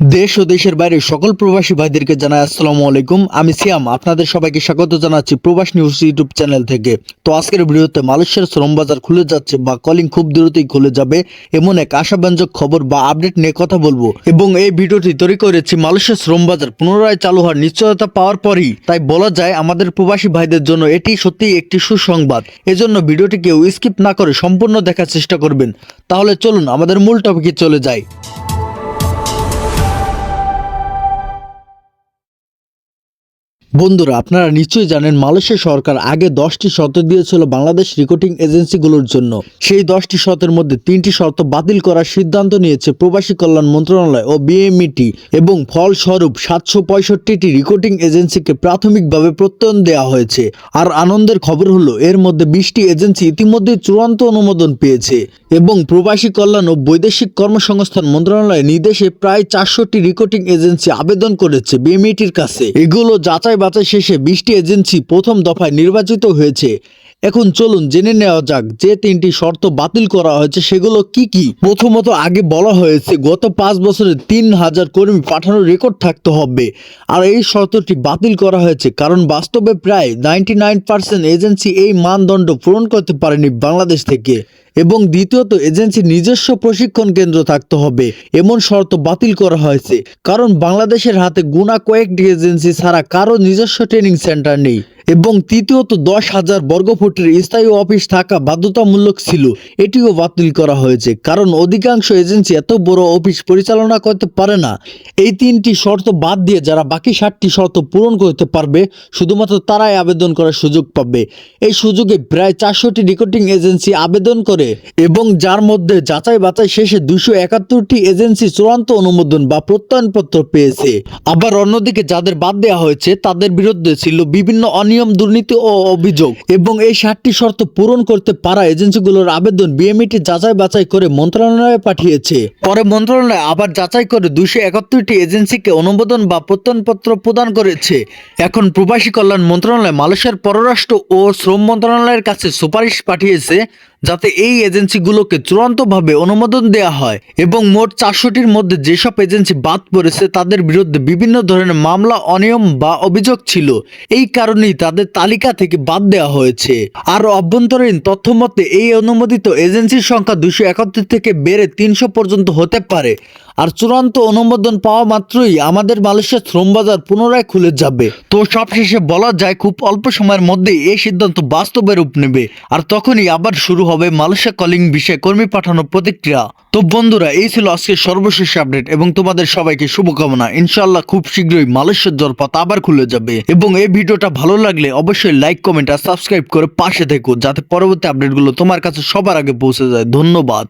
দেশ ও দেশের বাইরে সকল প্রবাসী ভাইদেরকে জানাই আসসালামু আলাইকুম। আমি সিয়াম, আপনাদের সবাইকে স্বাগত জানাচ্ছি প্রবাস নিউজ ইউটিউব চ্যানেল থেকে। তো আজকের ভিডিওতে মালয়েশিয়ার শ্রম বাজার খুলে যাচ্ছে বা কলিং খুব দ্রুতই খুলে যাবে এমন এক আশাব্যঞ্জক খবর বা আপডেট নিয়ে কথা বলব। এবং এই ভিডিওটি তৈরি করেছি মালয়েশিয়ার শ্রম বাজার পুনরায় চালু হওয়ার নিশ্চয়তা পাওয়ার পরই। তাই বলা যায়, আমাদের প্রবাসী ভাইদের জন্য এটি সত্যি একটি সুসংবাদ। এজন্য ভিডিওটি কেউ স্কিপ না করে সম্পূর্ণ দেখার চেষ্টা করবেন। তাহলে চলুন, আমাদের মূল টপিকে চলে যাই। বন্ধুরা, আপনারা নিশ্চয়ই জানেন, মালয়েশিয়া সরকার আগে দশটি শর্ত দিয়েছিল বাংলাদেশ রিক্রুটিং এজেন্সিগুলোর জন্য। সেই দশটি শর্তের মধ্যে তিনটি শর্ত বাতিল করার সিদ্ধান্ত নিয়েছে প্রবাসী কল্যাণ মন্ত্রণালয় ও বিএমইটি এবং ফলস্বরূপ সাতশো পঁয়ষট্টিটি রিক্রুটিং এজেন্সিকে প্রাথমিকভাবে প্রত্যয়ন দেওয়া হয়েছে। আর আনন্দের খবর হলো, এর মধ্যে বিশটি এজেন্সি ইতিমধ্যে চূড়ান্ত অনুমোদন পেয়েছে এবং প্রবাসী কল্যাণ ও বৈদেশিক কর্মসংস্থান মন্ত্রণালয়ের নির্দেশে প্রায় চারশোটি রিক্রুটিং এজেন্সি আবেদন করেছে বিএমইটির কাছে। এগুলো যাচাই বাছাই শেষে বিশটি এজেন্সি প্রথম দফায় নির্বাচিত হয়েছে। এখন চলুন জেনে নেওয়া যাক যে তিনটি শর্ত বাতিল করা হয়েছে, সেগুলো কি কি? প্রথমত, আগে বলা হয়েছে, গত পাঁচ বছরে তিন হাজার কর্মী পাঠানোর রেকর্ড থাকতে হবে। আর এই শর্তটি বাতিল করা হয়েছে কারণ বাস্তবে প্রায় নাইনটি নাইন পার্সেন্ট এজেন্সি এই মানদণ্ড পূরণ করতে পারেনি বাংলাদেশ থেকে। এবং দ্বিতীয়ত এজেন্সির নিজস্ব প্রশিক্ষণ কেন্দ্র থাকতে হবে। এমন শর্ত বাতিল করা হয়েছে। কারণ বাংলাদেশের হাতে গুণা কয়েকটি এজেন্সি ছাড়া কারও নিজস্ব ট্রেনিং সেন্টার নেই। এবং তৃতীয়ত দশ হাজার বর্গফুটের স্থায়ী অফিস থাকা বাধ্যতামূলক ছিল। এটিও বাতিল করা হয়েছে, কারণ অধিকাংশ এজেন্সি এত বড় অফিস পরিচালনা করতে পারে না। এই তিনটি শর্ত বাদ দিয়ে যারা বাকি ষাটটি শর্ত পূরণ করতে পারবে, শুধুমাত্র তারাই আবেদন করার সুযোগ পাবে। এই সুযোগে প্রায় চারশোটি রিক্রুটিং এজেন্সি আবেদন করে এবং যার মধ্যে যাচাই বাছাই শেষে দুশো একাত্তরটি এজেন্সি চূড়ান্ত অনুমোদন বা প্রত্যয়নপত্র পেয়েছে। আবার অন্যদিকে যাদের বাদ দেওয়া হয়েছে, তাদের বিরুদ্ধে ছিল বিভিন্ন অনিয়ম, দুর্নীতি ও অভিযোগ। এবং এই ষাটটি শর্ত পূরণ করতে পারা এজেন্সিগুলোর আবেদন বিএমইটি যাচাই বাছাই করে মন্ত্রণালয়ে পাঠিয়েছে। পরে মন্ত্রণালয় আবার যাচাই করে দুশো একাত্তরটি এজেন্সিকে অনুমোদন বা প্রত্যয়নপত্র প্রদান করেছে। এখন প্রবাসী কল্যাণ মন্ত্রণালয়, মালয়েশিয়ার পররাষ্ট্র ও শ্রম মন্ত্রণালয়ের কাছে সুপারিশ পাঠিয়েছে যাতে এই এজেন্সিগুলোকে চূড়ান্তভাবে অনুমোদন দেওয়া হয় এবং মোট চারশোটির মধ্যে যেসব এজেন্সি বাদ পড়েছে তাদের বিরুদ্ধে বিভিন্ন ধরনের মামলা, অনিয়ম বা অভিযোগ ছিল। এই কারণেই তাদের তালিকা থেকে বাদ দেওয়া হয়েছে। আর অভ্যন্তরীণ তথ্য মতে, এই অনুমোদিত এজেন্সির সংখ্যা দুশো একাত্তর থেকে বেড়ে তিনশো পর্যন্ত হতে পারে। আর চূড়ান্ত অনুমোদন পাওয়া মাত্রই আমাদের মালয়েশিয়ার শ্রম বাজার পুনরায় খুলে যাবে। তো সবশেষে বলা যায়, খুব অল্প সময়ের মধ্যেই এই সিদ্ধান্ত বাস্তবে রূপ নেবে। আর তখনই আবার শুরু হবে মালয়েশিয়া কলিং বিষয়ে কর্মী পাঠানোর প্রতিক্রিয়া। তো বন্ধুরা, এই ছিল আজকের সর্বশেষ আপডেট এবং তোমাদের সবাইকে শুভকামনা। ইনশাল্লাহ খুব শীঘ্রই মালয়েশিয়ার জলপথ আবার খুলে যাবে। এবং এই ভিডিওটা ভালো লাগলে অবশ্যই লাইক কমেন্ট আর সাবস্ক্রাইব করে পাশে থেকো, যাতে পরবর্তী আপডেটগুলো তোমার কাছে সবার আগে পৌঁছে যায়। ধন্যবাদ।